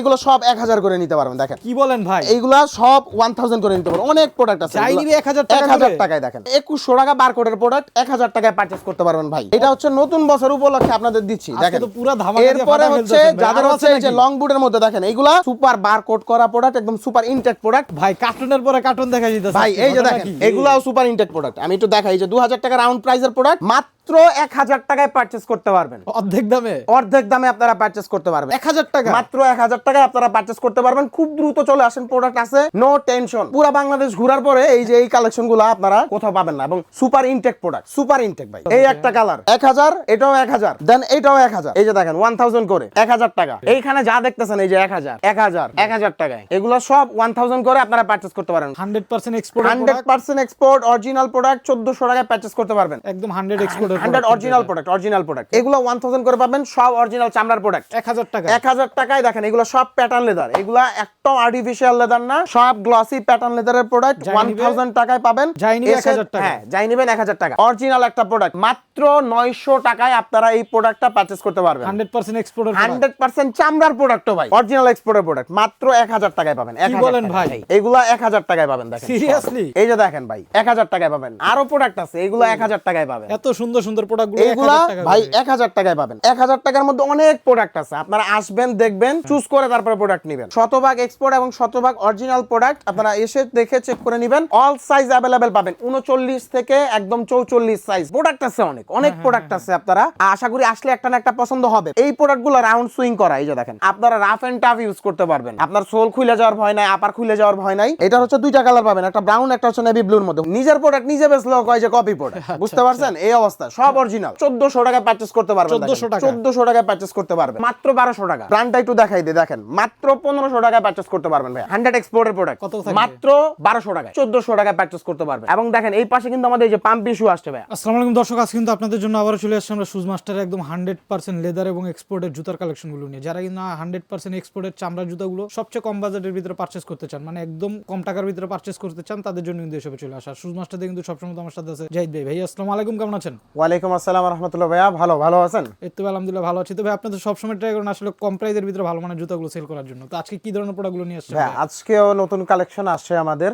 এগুলো সব এক হাজার করে নিতে পারবেন দেখেন। কি বলেন ভাই? এইগুলা সব ওয়ান থাউজেন্ড করে নিতে পারবেন। অনেক প্রোডাক্ট আছে। নিবে 1000 টাকা এক হাজার টাকায় দেখেন। একুশশো টাকা বারকোডের প্রোডাক্ট এক হাজার টাকায় পারচেস করতে পারবেন ভাই। এটা হচ্ছে নতুন বছর উপলক্ষে আপনাদের দিচ্ছি দেখেন তো পুরা এরপরে হচ্ছে যাদের হচ্ছে যে লং বুটের মধ্যে দেখেন এইগুলা সুপার বারকোড করা প্রোডাক্ট একদম সুপার ইনটেক প্রোডাক্ট ভাই কার্টুনের পরে কার্টুন দেখা যেতেছে ভাই এই যে দেখেন এগুলাও সুপার ইনটেক প্রোডাক্ট আমি একটু দেখাই যে দু হাজার টাকা রাউন্ড প্রাইসের প্রোডাক্ট মাত্র এক হাজার টাকায় পারচেস করতে পারবেন। অর্ধেক দামে? অর্ধেক দামে আপনারা পারচেস করতে পারবেন। এক হাজার টাকা? মাত্র এক হাজার টাকায় আপনারা পারচেস করতে পারবেন। খুব দ্রুত চলে আসেন প্রোডাক্ট আছে নো টেনশন পুরো বাংলাদেশ ঘোরার পরে এই যে এই কালেকশনগুলো আপনারা কোথাও পাবেন না। এবং super intact product super intact ভাই। এই একটা কালার এক হাজার এটাও এক হাজার দেন এটাও এক হাজার। এই যে দেখেন ওয়ান থাউজেন্ড করে এক হাজার টাকা। এইখানে যা দেখতেছেন এই যে এক হাজার এক হাজার এক হাজার টাকায়। এগুলো সব ওয়ান থাউজেন্ড করে আপনারা পারচেস করতে পারেন। Hundred percent export hundred percent export original product চোদ্দশো টাকায় পারচেস করতে পারবেন। একদম hundred export hundred original product original product এগুলো ওয়ান থাউজেন্ড করে পাবেন সব অরিজিনাল চামড়ার প্রোডাক্ট এক হাজার টাকা। এক হাজার টাকায় দেখেন এগুলো সব প্যাটার্ন লেদার এগুলা একদম আর্টিফিশিয়াল লেদার না সব গ্লসি প্যাটার্ন লেদারের প্রোডাক্ট যাই ওয়ান নিবে- থাউজেন্ড টাকায় পাবেন। যাই নিবে এসে- 1000 টাকা। হ্যাঁ যাই নিবেন এক হাজার টাকা। অরিজিনাল একটা প্রোডাক্ট মাত্র নয়শো টাকায় আপনারা এই প্রোডাক্টটা পারচেস করতে পারবেন। Hundred percent export hundred percent চামড়ার প্রোডাক্ট ভাই। অরিজিনাল এক্সপোর্টের প্রোডাক্ট মাত্র এক হাজার টাকায় পাবেন। কি বলেন ভাই? এগুলা এক হাজার টাকায় পাবেন দেখেন। Seriously? এই যে দেখেন ভাই এক হাজার টাকায় পাবেন। আরও প্রোডাক্ট আছে এগুলো এক হাজার টাকায় পাবেন। এত সুন্দর সুন্দর প্রোডাক্টগুলো এইগুলা ভাই এক হাজার টাকায় পাবেন। এক হাজার টাকার মধ্যে অনেক প্রোডাক্ট আছে। আপনারা আসবেন দেখবেন চুজ করে তারপরে প্রোডাক্ট নেবেন। শতভাগ এক্সপোর্ট এবং শতভাগ অরিজিনাল প্রোডাক্ট আপনারা এসে দেখে চেক করে নেবেন। অল সাইজ অ্যাভেলেবেল পাবেন। উনচল্লিশ থেকে একদম চৌচল্লিশ সাইজ প্রোডাক্ট আছে অনেক অনেক প্রোডাক্ট আছে আপনারা। আশা করি আসলে একটা না একটা পছন্দ হবে। এই প্রোডাক্টগুলো রাউন্ড সুইং করা এই যে দেখেন। আপনারা রাফ এন্ড টাফ ইউজ করতে পারবেন। আপনার সোল খুলে যাওয়ার ভয় নাই আপার খুলে যাওয়ার ভয় নাই। এটা হচ্ছে দুইটা কালার পাবেন। একটা ব্রাউন একটা হচ্ছে নেভি ব্লুর মধ্যে। নিজের প্রোডাক্ট নিজে বেচলেও কয় যে কপি প্রোডাক্ট বুঝতে পারছেন? এই অবস্থা। সব অরিজিনাল চোদ্দশো পারচেস করতে পারবেন 1400 টাকা। চোদ্দশো পারচেস করতে পারবেন। মাত্র বারোশো টাকা। ব্র্যান্ডটা একটু দেখাই দিয়ে দেখেন। মাত্র পনেরোশো পারচেস করতে পারবেন ভাই হান্ড্রেড এক্সপোর্টের প্রোডাক্ট? মাত্র বারোশো টাকায়। চোদ্দশো পারচেস করতে পারবেন। এবং দেখেন এই পাশে কিন্তু আমাদের এই যে পাম্প ইস্যু আসছে ভাই আসসালামু আলাইকুম দর্শক আজ কিন্তু আপনাদের জন্য আবারও চলে আসছে আমরা শুজ মাস্টার একদম হান্ড্রেড পার্সেন্ট লেদার এবং এক্সপোর্টের জুতার কালেকশনগুলো নিয়ে। যারা কিন্তু হান্ড্রেড পার্সেন্ট এক্সপোর্টের চামড়ার জুতাগুলো সবচেয়ে কম বাজেটের ভিতরে পারচেস করতে চান মানে একদম কম টাকার ভিতরে পারচেস করতে চান তাদের জন্য কিন্তু এসবে চলে আসা। শুজ মাস্টার কিন্তু সবসময় আমার সাথে আছে জাহিদ ভাই। ভাই আসসালামু আলাইকুম কেমন আছেন? ওয়ালাইকুম আসসালাম রহমতুল্লাহ ভাইয়া। ভালো ভালো আছেন? এই তো আলহামদুলিল্লাহ ভালো আছি। তো ভাই আপনাদের সবসময় ট্রাই করেন আসলে কম প্রাইসের ভিতরে ভালো মানের জুতাগুলো সেল করার জন্য। তো আজকে কি ধরনের প্রোডাক্টগুলো নিয়ে আসছেন হ্যাঁ আজকেও নতুন কালেকশন আসছে আমাদের।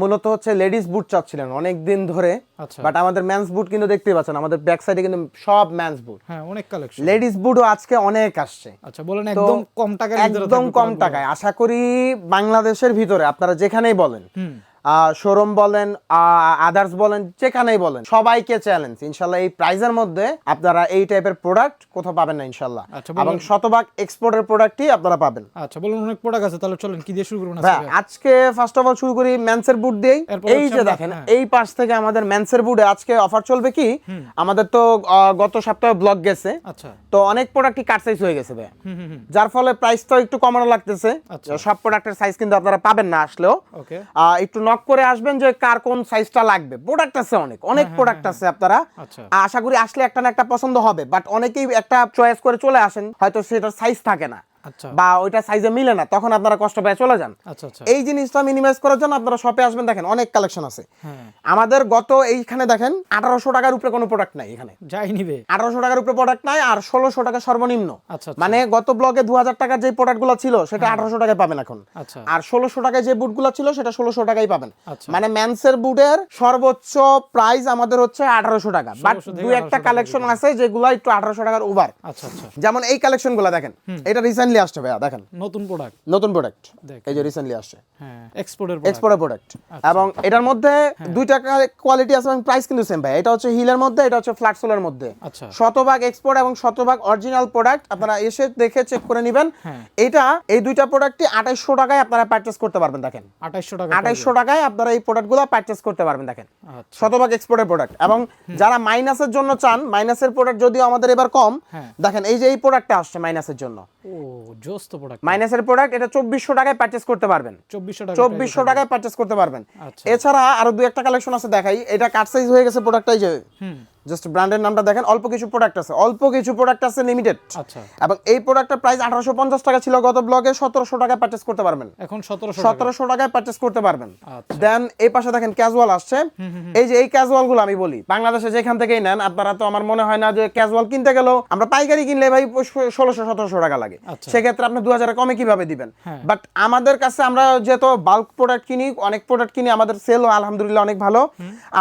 মূলত হচ্ছে লেডিস বুট চাচ্ছিলেন অনেক দিন ধরে। আচ্ছা। বাট আমাদের ম্যানস বুট কিন্তু দেখতেই পাচ্ছেন আমাদের ব্যাক সাইডে কিন্তু সব ম্যানস বুট হ্যাঁ অনেক কালেকশন লেডিস বুটও আজকে অনেক আসছে। আচ্ছা বলেন একদম কম ভিতরে একদম কম টাকায়। আশা করি বাংলাদেশের ভিতরে আপনারা যেখানেই বলেন শোরুম বলেন আদার্স বলেন যেখানেই বলেন সবাইকে চ্যালেঞ্জ ইনশাল্লাহ এই প্রাইজের মধ্যে আপনারা এই টাইপের প্রোডাক্ট কোথাও পাবেন না ইনশাল্লাহ। আচ্ছা, এবং শতভাগ এক্সপোর্টের প্রোডাক্টই আপনারা পাবেন। আচ্ছা বলুন অনেক প্রোডাক্ট আছে তাহলে চলেন কি দিয়ে শুরু করুন আজকে? ফার্স্ট অফ অল শুরু করি ম্যানসের বুট দিয়েই। এই যে দেখেন হ্যাঁ। এই পাশ থেকে আমাদের ম্যানসের বুটে আজকে অফার চলবে কি? আমাদের তো গত সপ্তাহে ব্লগ গেছে। আচ্ছা। তো অনেক প্রোডাক্টই কাট সাইজ হয়ে গেছে ভাই যার ফলে প্রাইস তো একটু কমানো লাগতেছে। আচ্ছা। সব প্রোডাক্টের সাইজ কিন্তু আপনারা পাবেন না আসলেও। একটু নক করে আসবেন যে কার কোন সাইজটা লাগবে। প্রোডাক্ট আছে অনেক। অনেক প্রোডাক্ট আছে আপনারা। আচ্ছা। আশা করি আসলে একটা না একটা পছন্দ হবে। বাট অনেকেই একটা চয়েস করে চলে আসেন। হয়তো সেটার সাইজ থাকে না। বা ওইটা সাইজে মিলে না তখন আপনারা কষ্ট পেয়ে চলে যান। আচ্ছা আচ্ছা। এই জিনিসটা মিনিমাইজ করার জন্য আপনারা শপে আসবেন দেখেন অনেক কালেকশন আছে। হ্যাঁ। আমাদের গত এইখানে দেখেন আঠারোশো টাকার উপরে কোনো প্রোডাক্ট নাই এখানে। যাই নিবে। আঠারোশো টাকার উপরে প্রোডাক্ট নাই আর ষোলোশো টাকা সর্বনিম্ন। আচ্ছা আচ্ছা, মানে গত ব্লগে দু হাজার টাকার যে প্রোডাক্টগুলো ছিল সেটা আঠারোশো টাকায় পাবেন এখন। আচ্ছা। আর ষোলোশো টাকায় যে বুটগুলো ছিল সেটা ষোলোশো টাকায় পাবেন। আচ্ছা। মানে ম্যানসের বুটের সর্বোচ্চ প্রাইস আমাদের হচ্ছে আঠারোশো টাকা। বাট দু একটা কালেকশন আছে যেগুলো একটু আঠারোশো টাকার ওভার আচ্ছা আচ্ছা। যেমন এই কালেকশনগুলো দেখেন এটা রিসেন্টলি আসছে ভাইয়া দেখেন। নতুন প্রোডাক্ট নতুন প্রোডাক্ট এই যে রিসেন্টলি আসছে। হ্যাঁ এক্সপোর্টের এক্সপোর্টের প্রোডাক্ট। এবং এটার মধ্যে হ্যাঁ। দুইটা কোয়ালিটি আছে এবং প্রাইস কিন্তু সেম ভাই এটা হচ্ছে হিলের মধ্যে এটা হচ্ছে ফ্ল্যাট সোলের মধ্যে। আচ্ছা। শতভাগ এক্সপোর্ট এবং শতভাগ অরিজিনাল প্রোডাক্ট আপনারা এসে দেখে চেক করে নেবেন। হ্যাঁ। এটা এই দুইটা প্রোডাক্টই আঠাইশশো টাকায় আপনারা পারচেস করতে পারবেন দেখেন। আঠাইশশো টাকা আঠাইশশো টাকায় আপনারা এই প্রোডাক্টগুলো পারচেস করতে পারবেন দেখেন। আচ্ছা। শতভাগ এক্সপোর্টের প্রোডাক্ট এবং যারা মাইনাসের জন্য চান মাইনাসের প্রোডাক্ট যদিও আমাদের এবার কম হ্যাঁ। দেখেন এই যে এই প্রোডাক্টটা আসছে মাইনাসের জন্য। ও জোস তো প্রোডাক্ট মাইনাসের প্রোডাক্ট এটা চব্বিশশো টাকায় পারচেস করতে পারবেন। চব্বিশশো টাকা চব্বিশশো টাকায় পারচেস করতে পারবেন। আচ্ছা। এছাড়া আরও দু একটা কালেকশন আছে দেখাই। এটা কাট সাইজ হয়ে গেছে প্রোডাক্টটাই যে হুম। জাস্ট ব্র্যান্ডের নামটা দেখেন অল্প কিছু প্রোডাক্ট আছে অল্প কিছু প্রোডাক্ট আছে লিমিটেড আচ্ছা। এবং এই প্রোডাক্টের প্রাইস আঠারোশো পঞ্চাশ টাকা ছিল গত ব্লগে সতেরোশো টাকায় পারচেস করতে পারবেন। এখন সতেরোশো সতেরোশো টাকায় পারচেস করতে পারবেন। আচ্ছা। দেন এই পাশে দেখেন ক্যাজুয়াল আসছে। এই যে এই ক্যাজুয়ালগুলো আমি বলি বাংলাদেশে যেখান থেকেই নেন আপনারা তো আমার মনে হয় না যে ক্যাজুয়াল কিনতে গেলেও আমরা পাইকারি কিনলে ভাই ষোলোশো সতেরোশো টাকা লাগে। আচ্ছা। সেক্ষেত্রে আপনি দু হাজার কমে কীভাবে দিবেন? হ্যাঁ। বাট আমাদের কাছে আমরা যেহেতু বাল্ক প্রোডাক্ট কিনি অনেক প্রোডাক্ট কিনি আমাদের সেলও আলহামদুলিল্লাহ অনেক ভালো।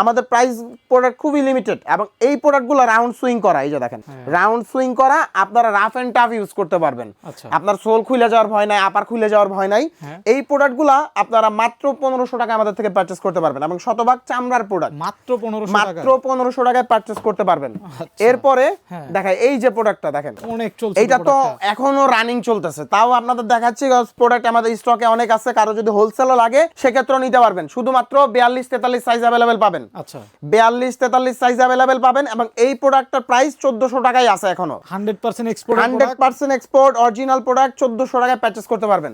আমাদের প্রাইস প্রোডাক্ট খুবই লিমিটেড এবং এই প্রোডাক্টগুলো রাউন্ড সুইং করা এই যে দেখেন রাউন্ড সুইং করা আপনারা রাফ এন্ড টাফ ইউজ করতে পারবেন। আচ্ছা। আপনার সোল খুলে যাওয়ার ভয় নাই আপার খুলে যাওয়ার ভয় নাই। হ্যাঁ। এই প্রোডাক্টগুলা আপনারা মাত্র পনেরোশো টাকা আমাদের থেকে পারচেস করতে পারবেন এবং শতভাগ চামড়ার প্রোডাক্ট মাত্র পনেরোশো টাকা মাত্র পনেরোশো টাকায় পারচেস করতে পারবেন। আচ্ছা। এরপরে হ্যাঁ। দেখায় এই যে প্রোডাক্টটা দেখেন অনেক চলছে এইটা তো এখনও রানিং চলতেছে। তাও আপনাদের দেখাচ্ছি প্রোডাক্ট আমাদের স্টকে অনেক আছে কারও যদি হোলসেলও লাগে সেক্ষেত্রেও নিতে পারবেন। শুধুমাত্র বিয়াল্লিশ তেতাল্লিশ সাইজ অ্যাভেলেবেল পাবেন। আচ্ছা। বিয়াল্লিশ তেতাল্লিশ সাইজ অ্যাভেলেবেল পাবেন এবং এই প্রোডাক্টটার প্রাইস চোদ্দশো টাকাই আছে এখনও। Hundred percent export hundred percent export original product চোদ্দশো টাকায় পারচেস করতে পারবেন।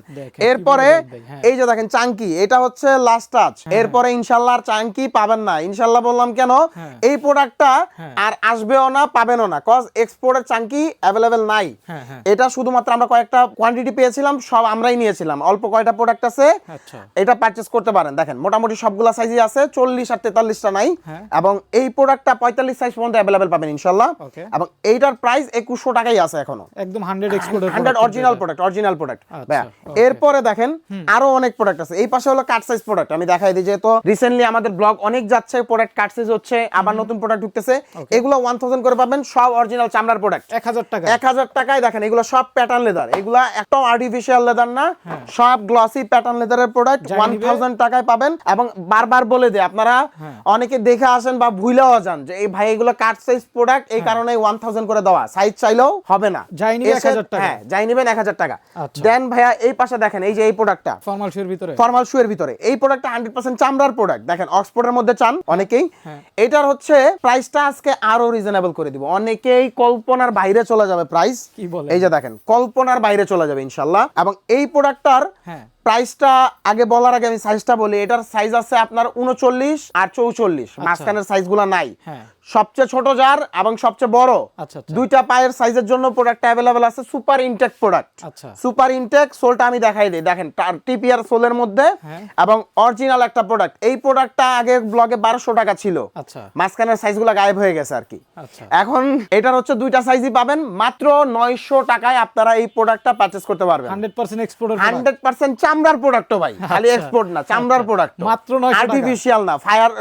এরপরে হ্যাঁ। এই যে দেখেন চাঙ্কি এটা হচ্ছে লাস্ট টাচ এরপরে ইনশাল্লাহ আর চাঙ্কি পাবেন না। ইনশাল্লাহ বললাম কেন? হ্যাঁ। এই প্রোডাক্টটা হ্যাঁ। আর আসবেও না পাবেনও না কজ এক্সপোর্টের চাঙ্কি অ্যাভেলেবেল নাই। হ্যাঁ হ্যাঁ। এটা শুধুমাত্র আমরা কয়েকটা কোয়ান্টিটি পেয়েছিলাম সব আমরাই নিয়েছিলাম। অল্প কয়টা প্রোডাক্ট আছে আচ্ছা। এটা পারচেস করতে পারেন। দেখেন মোটামুটি সবগুলা সাইজই আছে চল্লিশ আর তেতাল্লিশটা নাই। হ্যাঁ। এবং এই প্রোডাক্টটা পঁয়তাল্লিশ সাইজ পর্যন্ত অ্যাভেলেবেল পাবেন ইনশাল্লাহ এবং এইটার প্রাইস একুশশো টাকাই আছে এখনও। একদম hundred export hundred original product original product আচ্ছা, এরপরে দেখেন আরও অনেক প্রোডাক্ট আছে। এই পাশে হলো কাট সাইজ প্রোডাক্ট আমি দেখাই দিই যেহেতু রিসেন্টলি আমাদের ব্লগ অনেক যাচ্ছে প্রোডাক্ট কাট সাইজ হচ্ছে আবার নতুন প্রোডাক্ট ঢুকতেছে। এগুলো ওয়ান থাউজেন্ড করে পাবেন সব অরিজিনাল চামড়ার প্রোডাক্ট এক হাজার টাকা। এক হাজার টাকায় দেখেন এগুলো সব প্যাটার্ন লেদার এগুলা একদম আর্টিফিশিয়াল লেদার না সব গ্লসি প্যাটার্ন লেদারের প্রোডাক্ট ওয়ান থাউজেন্ড টাকায় পাবেন। এবং বারবার বলে দেয় আপনারা হ্যাঁ। অনেকে দেখে আসেন বা ভুলেও যান যে এই ভাই এগুলো কাট সাইজ প্রোডাক্ট এই কারণে ওয়ান থাউজেন্ড করে দেওয়া। সাইজ চাইলেও হবে না। যাই নিবে এসে- 1000 টাকা। হ্যাঁ যাই নিবেন এক হাজার টাকা। আচ্ছা। দেন ভাইয়া এই পাশে দেখেন এই যে এই প্রোডাক্টটা ফর্মাল শুয়ের ভিতরে? ফর্মাল শুয়ের ভিতরে। এই প্রোডাক্টটা হান্ড্রেড পার্সেন্ট চামড়ার প্রোডাক্ট দেখেন অক্সফোর্ডের মধ্যে চান অনেকেই। হ্যাঁ। এটার হচ্ছে প্রাইসটা আজকে আরও রিজনেবল করে দিব। অনেকেই কল্পনার বাইরে চলে যাবে প্রাইস কি বলে এই যে দেখেন কল্পনার বাইরে চলে যাবে ইনশাল্লাহ। এবং এই প্রোডাক্টটার হ্যাঁ। প্রাইসটা আগে বলার আগে আমি সাইজটা বলি। এটার সাইজ আছে আপনার উনচল্লিশ আর চৌচল্লিশ। মাঝখানের সাইজগুলো নাই। হ্যাঁ। সবচেয়ে ছোট জার এবং সবচেয়ে বড়। আচ্ছা আচ্ছা। দুইটা পায়ের সাইজের জন্য প্রোডাক্ট অ্যাভেলেবেল আছে সুপার ইনটেক প্রোডাক্ট আচ্ছা। সুপার ইনটেক সোলটা আমি দেখাই দিই। দেখেন টিপিআর সোলের মধ্যে হ্যাঁ। এবং অরিজিনাল একটা প্রোডাক্ট এই প্রোডাক্টটা আগে ব্লগে বারোশো টাকা ছিল। আচ্ছা। মাঝখানের সাইজগুলো গায়েব হয়ে গেছে আর কি। আচ্ছা। এখন এটার হচ্ছে দুইটা সাইজই পাবেন মাত্র নয়শো টাকায় আপনারা এই প্রোডাক্টটা পারচেস করতে পারবেন। হান্ড্রেড পার্সেন্ট এক্সপোর্টের হান্ড্রেড পার্সেন্ট চামড়ার প্রোডাক্ট ভাই খালি আচ্ছা। এক্সপোর্ট না চামড়ার প্রোডাক্ট মাত্র 900 টাকা। আর্টিফিশিয়াল না ফায়ার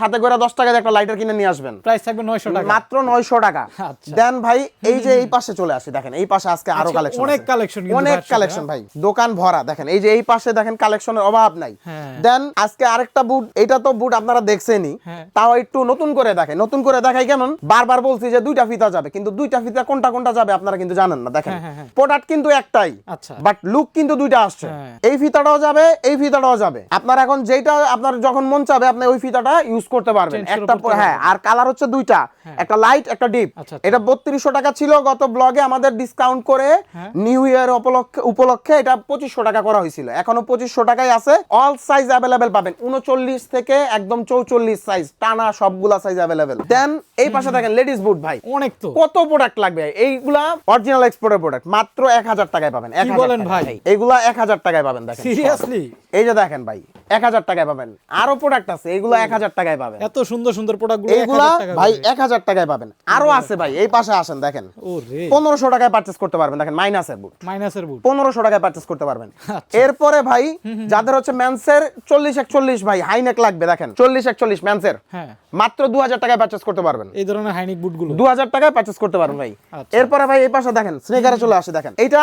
সাথে করে দশ টাকায় একটা লাইটার কিনে নিয়ে আসবেন প্রাইস থাকবে নয়শো টাকা মাত্র নয়শো টাকা আচ্ছা। দেন ভাই এই যে এই পাশে চলে আসি দেখেন এই পাশে আজকে আরও কালেকশন অনেক কিন্তু অনেক কালেকশন ভাই দোকান ভরা দেখেন এই যে এই পাশে দেখেন কালেকশনের অভাব নাই হ্যাঁ। দেন আজকে আরেকটা বুট এটা তো বুট আপনারা দেখছেনই হ্যাঁ। তাও একটু নতুন করে দেখেন নতুন করে দেখাই কেমন বারবার বলছি যে দুইটা ফিতা যাবে কিন্তু দুইটা ফিতা কোনটা কোনটা যাবে আপনারা কিন্তু জানেন না দেখেন হ্যাঁ, হ্যাঁ। প্রোডাক্ট কিন্তু একটাই আচ্ছা বাট লুক কিন্তু দুইটা আসছে। এই ফিতাটাও যাবে এই ফিতাটাও যাবে। আপনার এখন যেটা আপনার যখন মন চাবে আপনি ওই ফিতাটা ইউজ করতে পারবেন। একটা হ্যাঁ আর কালার হচ্ছে দুইটা। একটা লাইট একটা ডিপ আচ্ছা, আচ্ছা। এটা বত্রিশশো টাকা ছিল গত ব্লগে আমাদের ডিসকাউন্ট করে হ্যাঁ। নিউ ইয়ার উপলক্ষে উপলক্ষে এটা পঁচিশশো টাকা করা হয়েছিল। এখনও পঁচিশশো টাকাই আছে। অল সাইজ অ্যাভেলেবেল পাবেন। উনচল্লিশ থেকে একদম চৌচল্লিশ সাইজ টানা সবগুলা সাইজ অ্যাভেলেবেল দেন এই পাশে দেখেন লেডিস বুট ভাই। অনেক তো। কত প্রোডাক্ট লাগবে? এইগুলা অরিজিনাল এক্সপোর্টের প্রোডাক্ট মাত্র এক হাজার টাকায় পাবেন। এক বলেন ভাই? এইগুলা এক হাজার টাকায় পাবেন। দেখেন সিরিয়াসলি এই যে দেখেন ভাই এক হাজার টাকায় পাবেন। আরও প্রোডাক্ট আছে এক হাজার টাকায় পাবেন। এত সুন্দর সুন্দর প্রোডাক্টগুলো এইগুলা ভাই এক হাজার টাকায় পাবেন। আরও আছে ভাই এই পাশে আসেন দেখেন। ও রে পনেরোশো টাকায় পারচেস করতে পারবেন দেখেন মাইনাসের বুট মাইনাসের বুট পনেরোশো টাকায় পারচেস করতে পারবেন। আচ্ছা। এরপরে ভাই যাদের হচ্ছে ম্যান্সের চল্লিশ একচল্লিশ ভাই হাইনেক লাগবে দেখেন চল্লিশ একচল্লিশ ম্যান্সের হ্যাঁ। মাত্র দু হাজার টাকায় পারচেস করতে পারবেন। এই ধরনের হাইনিক বুটগুলো। দু হাজার টাকায় পারচেস করতে পারবেন ভাই। আচ্ছা। এরপরে ভাই এই পাশে দেখেন স্নেকারে চলে আসে দেখেন। এটা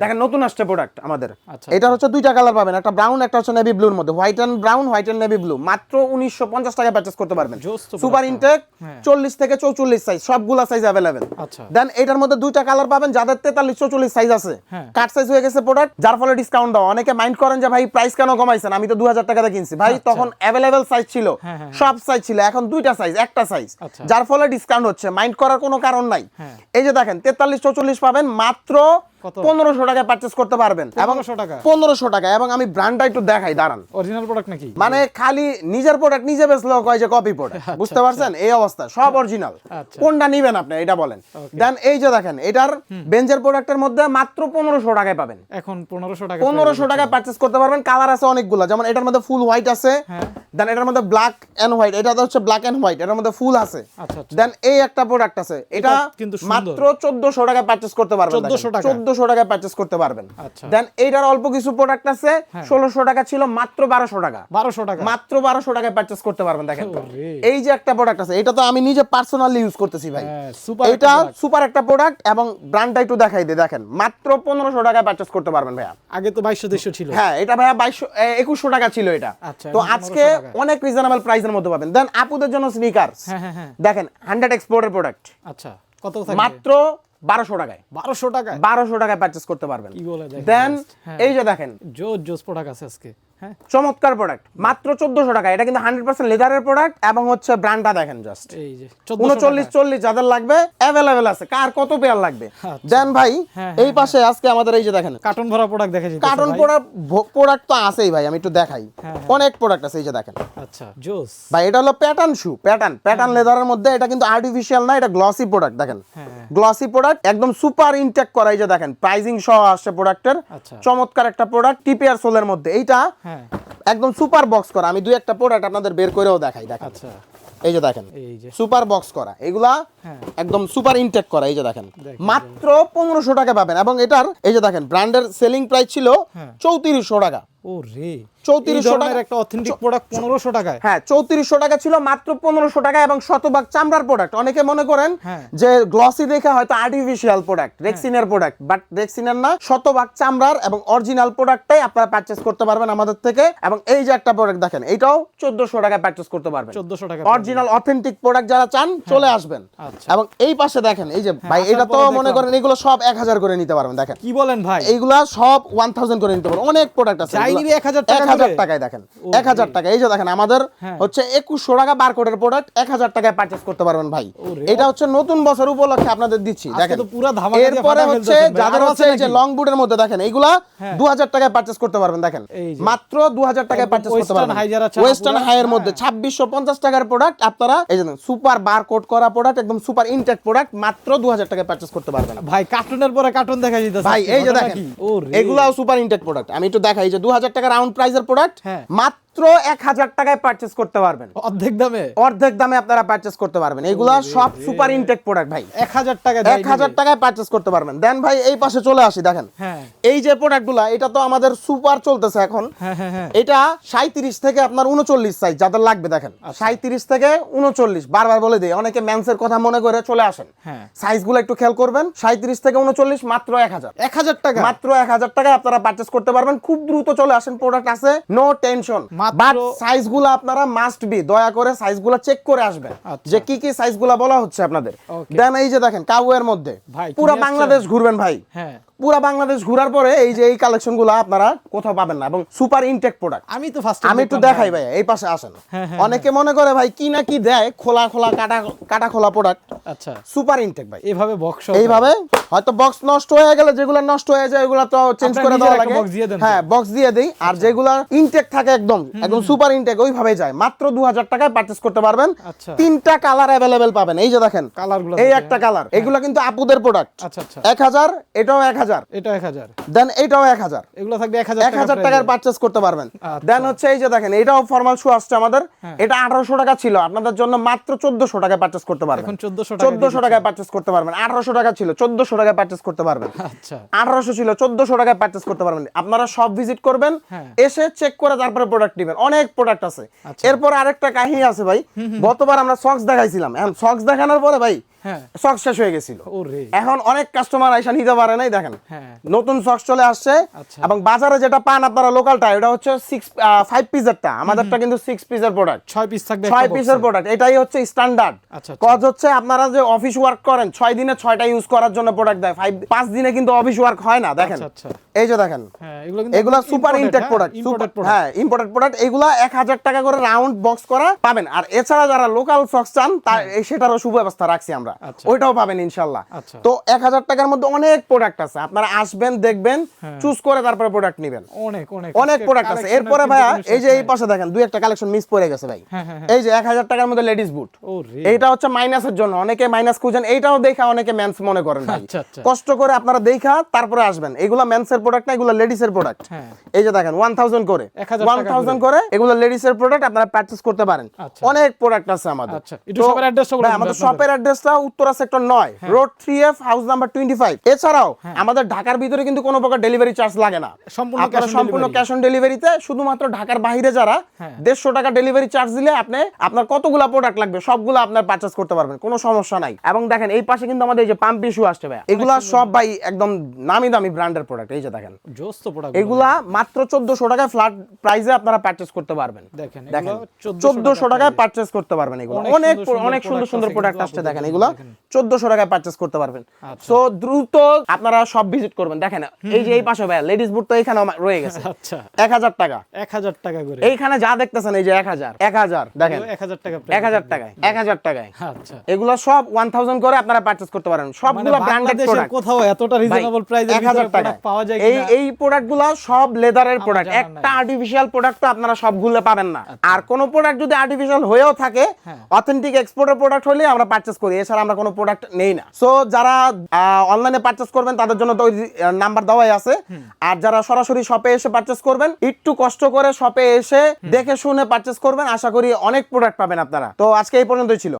দেখেন নতুন আসছে প্রোডাক্ট আমাদের। আচ্ছা। এটা হচ্ছে দুইটা কালার পাবেন। একটা ব্রাউন একটা হচ্ছে নেভি ব্লুর মধ্যে। White and brown white and navy blue মাত্র উনিশশো পঞ্চাশ টাকায় পারচেস করতে পারবেন। সুপার ইনটেক হ্যাঁ। চল্লিশ থেকে চৌচল্লিশ সাইজ সবগুলা সাইজ অ্যাভেলেবেল আচ্ছা। দেন এটার মধ্যে দুইটা কালার পাবেন যাদের তেতাল্লিশ চৌচল্লিশ সাইজ আছে। হ্যাঁ। কাট সাইজ হয়ে গেছে প্রোডাক্ট যার ফলে ডিসকাউন্ট দাও। অনেকে মাইন্ড করেন যে ভাই প্রাইস কেন কমাইছেন? আমি তো দু হাজার টাকাতে কিনছি। ভাই তখন অ্যাভেলেবেল সাইজ ছিল। হ্যাঁ, হ্যাঁ। সব সাইজ ছিল। এখন দুইটা সাইজ একটা সাইজ আচ্ছা। যার ফলে ডিসকাউন্ট হচ্ছে। মাইন্ড করার কোনো কারণ নাই। হ্যাঁ। এই যে দেখেন তেতাল্লিশ চৌচল্লিশ পাবেন মাত্র? পনেরোশো টাকায় পারচেস করতে পারবেন। এবং টাকা? পনেরোশো টাকা। এবং আমি ব্র্যান্ডটা একটু দেখাই দাঁড়ান। অরিজিনাল প্রোডাক্ট নাকি? মানে খালি নিজের প্রোডাক্ট নিজে বেচলেও কয় যে কপি প্রোডাক্ট বুঝতে পারছেন? এই অবস্থা সব অরিজিনাল আচ্ছা। কোনটা নিবেন আপনি? এটা বলেন। দেন এই যে দেখেন এটার বেঞ্জের প্রোডাক্টের মধ্যে মাত্র পনেরোশো টাকায় পাবেন। এখন পনেরোশো টাকা পনেরোশো টাকায় পারচেস করতে পারবেন। কালার আছে অনেকগুলো। যেমন এটার মধ্যে ফুল হোয়াইট আছে। হ্যাঁ। দেন এটার মধ্যে ব্ল্যাক এন্ড হোয়াইট এটা হচ্ছে ব্ল্যাক এন্ড হোয়াইট এটার মধ্যে ফুল আছে। আচ্ছা আচ্ছা। দেন এই একটা প্রোডাক্ট আছে। এটা কিন্তু মাত্র চোদ্দশো টাকায় পারচেস করতে পারবেন 1400 টাকা? চোদ্দশো টাকায় পারচেস করতে পারবেন। আচ্ছা। দেন এইটার অল্প কিছু প্রোডাক্ট আছে ষোলোশো টাকা ছিল মাত্র বারোশো টাকা। বারোশো টাকা। মাত্র বারোশো টাকায় পারচেস করতে পারবেন দেখেন এই যে একটা প্রোডাক্ট আছে এটা তো আমি নিজে পার্সোনালি ইউজ করতেছি ভাই। হ্যাঁ, এটা সুপার একটা প্রোডাক্ট এবং ব্র্যান্ডটা একটু দেখাই দিয়ে দেখেন। মাত্র পনেরোশো টাকায় পারচেস করতে পারবেন ভাইয়া। আগে তো বাইশশো দেড়শো ছিল। হ্যাঁ এটা ভাইয়া বাইশশো একুশশো টাকা ছিল এটা। আচ্ছা, তো আজকে অনেক রিজনেবল প্রাইসের মধ্যে পাবেন। দেন আপুদের জন্য হ্যাঁ হ্যাঁ হ্যাঁ। দেখেন হান্ড্রেড এক্সপোর্টের প্রোডাক্ট আচ্ছা কত মাত্র বারোশো টাকায়। বারোশো টাকায়? বারোশো টাকায় পারচেস করতে পারবেন। কি বলে দেখেন দেন হ্যাঁ। এই যে দেখেন। জোর জোস প্রোডাক্ট আছে আজকে। চমৎকার প্রোডাক্ট মাত্র চোদ্দশো টাকা। এটা কিন্তু হান্ড্রেড পার্সেন্ট লেদারের প্রোডাক্ট এবং হচ্ছে ব্র্যান্ডটা দেখেন জাস্ট এই যে উনচল্লিশ চল্লিশ যাদের লাগবে অ্যাভেলেবেল আছে। কার কত পেয়ার লাগবে? আচ্ছা। দেন ভাই হ্যাঁ, এই পাশে আজকে আমাদের এই যে দেখেন। কার্টন ভরা প্রোডাক্ট দেখা যেতে কার্টন প্রোডাক্ট তো আছেই ভাই আমি একটু দেখাই। হ্যাঁ, অনেক প্রোডাক্ট আছে এই যে দেখেন। আচ্ছা জোস ভাই এটা হলো প্যাটার্ন শু প্যাটার্ন প্যাটার্ন লেদারের মধ্যে। এটা কিন্তু আর্টিফিশিয়াল না এটা গ্লসি প্রোডাক্ট দেখেন। হ্যাঁ গ্লসি প্রোডাক্ট একদম সুপার ইনটেক করা এই যে দেখেন। প্রাইজিং সহ আসছে প্রোডাক্টের আচ্ছা। চমৎকার একটা প্রোডাক্ট টিপিআর সোলের মধ্যে। এইটা হ্যাঁ। একদম সুপার বক্স করা। আমি দুই একটা প্রোডাক্ট আপনাদের বের করেও দেখাই দেখেন। আচ্ছা। এই যে দেখেন এই যে। সুপার বক্স করা। এগুলা হ্যাঁ। একদম সুপার ইনটেক করা এই যে দেখেন। দেখেন, মাত্র পনেরোশো টাকা পাবেন। এবং এটার এই যে দেখেন ব্র্যান্ডের সেলিং প্রাইস ছিল হ্যাঁ। চৌত্রিশশো টাকা। ও রে 3400 3400 একটা অথেন্টিক প্রোডাক্ট পনেরোশো টাকায়। হ্যাঁ চৌত্রিশশো টাকা ছিল মাত্র পনেরোশো টাকা এবং শতভাগ চামড়ার প্রোডাক্ট অনেকে মনে করেন হ্যাঁ। যে গ্লসি দেখে হয়তো আর্টিফিশিয়াল প্রোডাক্ট রেক্সিনের প্রোডাক্ট বাট রেক্সিনের না শতভাগ চামড়ার এবং অরিজিনাল প্রোডাক্টটাই আপনারা পারচেস করতে পারবেন আমাদের থেকে। এবং এই যে একটা প্রোডাক্ট দেখেন এটাও চোদ্দশো টাকায় পারচেস করতে পারবেন। 1400 টাকা অরিজিনাল অথেন্টিক প্রোডাক্ট যারা চান চলে আসবেন। আচ্ছা। এবং এই পাশে দেখেন এই যে ভাই এটা তো মনে করেন এগুলো সব এক হাজার করে নিতে পারবেন দেখেন। কি বলেন ভাই? এইগুলা সব ওয়ান থাউজেন্ড করে নিতে পারবেন। অনেক প্রোডাক্ট আছে। নিবি 1000 টাকা এক হাজার? টাকায় দেখেন এক হাজার টাকা। এই যে দেখেন আমাদের হ্যাঁ। হচ্ছে একুশশো টাকা বারকোডের প্রোডাক্ট এক হাজার টাকায় পারচেস করতে পারবেন ভাই। এটা হচ্ছে নতুন বছর উপলক্ষে আপনাদের দিচ্ছি দেখেন। এরপরে হচ্ছে যাদের হচ্ছে এই যে লং বুটের মধ্যে দেখেন এইগুলা হ্যাঁ। দু হাজার টাকায় পারচেস করতে পারবেন দেখেন। মাত্র দু হাজার টাকায় পারচেস করতে পারবেন। ওয়েস্টার্ন হাইয়ের মধ্যে। ছাব্বিশশো পঞ্চাশ টাকার প্রোডাক্ট আপনারা এই যে সুপার বারকোড করা প্রোডাক্ট একদম সুপার ইনটেক প্রোডাক্ট মাত্র দু হাজার টাকায় পারচেস করতে পারবেন। ভাই কার্টুনের পরে কার্টুন দেখা যেতেছে ভাই এই যে দেখেন এগুলাও সুপার ইনটেক প্রোডাক্ট আমি একটু দেখাই যে দু হাজার টাকা রাউন্ড প্রাইসের প্রোডাক্ট হ্যাঁ। মাত্র এক হাজার টাকায় পারচেস করতে পারবেন। অর্ধেক দামে? অর্ধেক দামে আপনারা পারচেস করতে পারবেন। এগুলা সব সুপার ইনটেক প্রোডাক্ট ভাই। এক হাজার টাকা এক হাজার টাকায় পারচেস করতে পারবেন। দেন ভাই এই পাশে চলে আসি দেখেন। হ্যাঁ। এই যে প্রোডাক্টগুলা এটা তো আমাদের সুপার চলতেছে এখন। হ্যাঁ হ্যাঁ এটা সাঁত্রিশ থেকে আপনার উনচল্লিশ সাইজ যাদের লাগবে দেখেন। আচ্ছা। সাঁত্রিশ থেকে উনচল্লিশ বারবার বলে দিই অনেকে ম্যান্সের কথা মনে করে চলে আসেন। সাইজগুলো একটু খেয়াল করবেন সাঁত্রিশ থেকে উনচল্লিশ মাত্র এক হাজার। এক হাজার টাকা? মাত্র এক হাজার টাকায় আপনারা পারচেস করতে পারবেন। খুব দ্রুত চলে আসেন প্রোডাক্ট আছে নো টেনশন বাট সাইজগুলো আপনারা মাস্ট বি দয়া করে সাইজগুলো চেক করে আসবেন আচ্ছা। যে কি কি সাইজগুলো বলা হচ্ছে আপনাদের। দেন এই যে দেখেন কাউয়ের মধ্যে পুরো বাংলাদেশ ঘুরবেন ভাই। হ্যাঁ। পুরো বাংলাদেশ ঘোরার পরে এই যে এই কালেকশনগুলো আপনারা কোথাও পাবেন না এবং সুপার ইনটেক প্রোডাক্ট আমি তো ফার্স্ট আমি একটু দেখাই ভাই। এই পাশে আসেন। হ্যাঁ, হ্যাঁ, অনেকে মনে করে ভাই কি না কি দেয় খোলা খোলা কাটা কাটা খোলা প্রোডাক্ট আচ্ছা। সুপার ইনটেক ভাই। এইভাবে বক্স এইভাবে হয়তো বক্স নষ্ট হয়ে গেলে যেগুলো নষ্ট হয়ে যায় এগুলো তো চেঞ্জ করে দেওয়া লাগে। হ্যাঁ বক্স দিয়ে দেই। আর যেগুলো ইনটেক থাকে একদম একদম সুপার ইনটেক ওইভাবে যায়। মাত্র দু হাজার টাকায় পারচেস করতে পারবেন। আচ্ছা। তিনটা কালার অ্যাভেলেবেল পাবেন। এই যে দেখেন কালারগুলো এই একটা কালার এগুলো কিন্তু আপুদের প্রোডাক্ট আচ্ছা আচ্ছা। এক হাজার এটাও এক হাজার। এটা এক হাজার। দেন এটাও এক হাজার। এগুলো থাকবে এক হাজার এক হাজার টাকার পারচেস করতে পারবেন। আচ্ছা। দেন হচ্ছে এই যে দেখেন এটাও ফর্মাল শু আসছে আমাদের। এটা আঠারোশো টাকা ছিল। আপনাদের জন্য মাত্র চোদ্দশো টাকায় পারচেস করতে পারবেন। এখন 1400 টাকা চোদ্দশো দিয়ে টাকায় পারচেস করতে পারবেন। আঠারোশো টাকা ছিল চোদ্দশো টাকায় পারচেস করতে পারবেন। আচ্ছা। আঠারোশো ছিল চোদ্দশো টাকায় পারচেস করতে পারবেন। আপনারা সব ভিজিট করবেন হ্যাঁ। এসে চেক করে তারপরে প্রোডাক্ট নেবেন। অনেক প্রোডাক্ট আছে। আচ্ছা। এরপর আরেকটা কাহিনী আছে ভাই। গতবার আমরা সক্স দেখাইছিলাম। এখন সক্স দেখানোর পরে ভাই হ্যাঁ। শেষ হয়ে গেছিল। এখন অনেক কাস্টমার আইসা নিতে পারে নাই দেখেন। হ্যাঁ। নতুন চলে আসছে আচ্ছা। এবং বাজারে যেটা পান আপনারা লোকালটা এটা হচ্ছে সিক্স ফাইভ পিসেরটা আমাদেরটা কিন্তু সিক্স পিসের প্রোডাক্ট ছয় পিস থাকবে ছয় পিসের প্রোডাক্ট এটাই হচ্ছে স্ট্যান্ডার্ড আচ্ছা, আচ্ছা। কজ হচ্ছে আপনারা যে অফিস ওয়ার্ক করেন ছয় দিনে ছয়টা ইউজ করার জন্য প্রোডাক্ট দেয়। ফাইভ পাঁচ দিনে কিন্তু অফিস ওয়ার্ক হয় না দেখেন। এই যে দেখেন। হ্যাঁ এগুলো সুপার ইনটেক প্রোডাক্ট হ্যাঁ ইম্পোর্টেড প্রোডাক্ট এগুলা এক হাজার টাকা করে রাউন্ড বক্স করা পাবেন। আর এছাড়া যারা লোকাল সক্স চান তার। সেটারও সুব্যবস্থা রাখছি আমরা। আচ্ছা। ওইটাও পাবেন ইনশাল্লাহ। আচ্ছা। তো এক হাজার টাকার মধ্যে অনেক প্রোডাক্ট আছে। আপনারা আসবেন দেখবেন হ্যাঁ। চুজ করে তারপরে প্রোডাক্ট নেবেন। অনেক অনেক। অনেক প্রোডাক্ট আছে। এরপরে ভাইয়া এই যে এই পাশে দেখেন দুই একটা কালেকশন মিস পড়ে গেছে ভাই। হ্যাঁ হ্যাঁ হ্যাঁ। এই যে এক হাজার টাকার মধ্যে লেডিস বুট এইটা হচ্ছে মাইনাসের জন্য। অনেকে মাইনাস খুঁজেন এইটাও দেখা অনেকে মেন্স মনে করেন ভাই। আচ্ছা, আচ্ছা। কষ্ট করে আপনারা দেখা তারপরে আসবেন। এগুলো মেন্সের প্রোডাক্ট না এগুলো লেডিসের প্রোডাক্ট হ্যাঁ। এই যে দেখেন ওয়ান থাউজেন্ড করে। ওয়ান থাউজেন্ড করে এগুলো লেডিসের প্রোডাক্ট আপনারা পারচেস করতে পারেন। আচ্ছা। অনেক প্রোডাক্ট আছে আমাদের। আচ্ছা, আমাদের শপের অ্যাড্রেসটা উত্তরা সেক্টর নয়। Road three F house number twenty five এছাড়াও আমাদের ঢাকার ভিতরে কিন্তু কোনো প্রকার ডেলিভারি চার্জ লাগে না। হ্যাঁ। সম্পূর্ণ আপনারা সম্পূর্ণ ক্যাশ অন ডেলিভারিতে শুধুমাত্র ঢাকার বাইরে যারা হ্যাঁ। দেড়শো টাকা ডেলিভারি চার্জ দিলে আপনি আপনার কতগুলা প্রোডাক্ট লাগবে সবগুলো আপনার পারচেস করতে পারবেন কোনো সমস্যা নাই। এবং দেখেন এই পাশে কিন্তু আমাদের এই যে পাম্প ইস্যু আসছে ভাই এগুলা সব ভাই একদম নামি দামি ব্র্যান্ডের প্রোডাক্ট এই যে দেখেন। জোস তো প্রোডাক্ট এগুলা মাত্র চোদ্দশো টাকায় ফ্ল্যাট প্রাইসে আপনারা পারচেস করতে পারবেন। দেখেন, দেখেন 1400 চোদ্দশো টাকায় পারচেস করতে পারবেন এগুলো। অনেক অনেক সুন্দর সুন্দর প্রোডাক্ট আসছে দেখেন কিন্তু এগুলো চোদ্দশো টাকায় পারচেস করতে পারবেন। আচ্ছা। তো দ্রুত আপনারা সব ভিজিট করবেন। দেখেন এই যে এই পাশে ভাই লেডিস বুট তো এখানে রয়ে গেছে। আচ্ছা। এক হাজার টাকা। এক হাজার টাকা করে। এইখানে যা দেখতেছেন এই যে এক হাজার। এক হাজার দেখেন। এক হাজার টাকা এক হাজার টাকায় এক হাজার টাকায়। আচ্ছা। এগুলো সব ওয়ান থাউজেন্ড করে আপনারা পারচেস করতে পারেন। সবগুলো ব্র্যান্ডেড প্রোডাক্ট কোথাও এতটা রিজনেবল প্রাইসে এক হাজার টাকা পাওয়া যায় এই এই প্রোডাক্টগুলো সব লেদারের প্রোডাক্ট একটা আর্টিফিশিয়াল প্রোডাক্ট তো আপনারা সবগুলো পাবেন না। আর কোন প্রোডাক্ট যদি আর্টিফিশিয়াল হয়েও থাকে। অথেন্টিক এক্সপোর্টের প্রোডাক্ট হলে আমরা পারচেস করি। এছাড়া আমরা কোনো প্রোডাক্ট নেই না। সো যারা অনলাইনে পারচেস করবেন তাদের জন্য তো ওই নাম্বার দেওয়াই আছে। আর যারা সরাসরি শপে এসে পারচেস করবেন একটু কষ্ট করে শপে এসে দেখে শুনে পারচেস করবেন আশা করি অনেক প্রোডাক্ট পাবেন আপনারা। তো আজকে এই পর্যন্তই ছিল।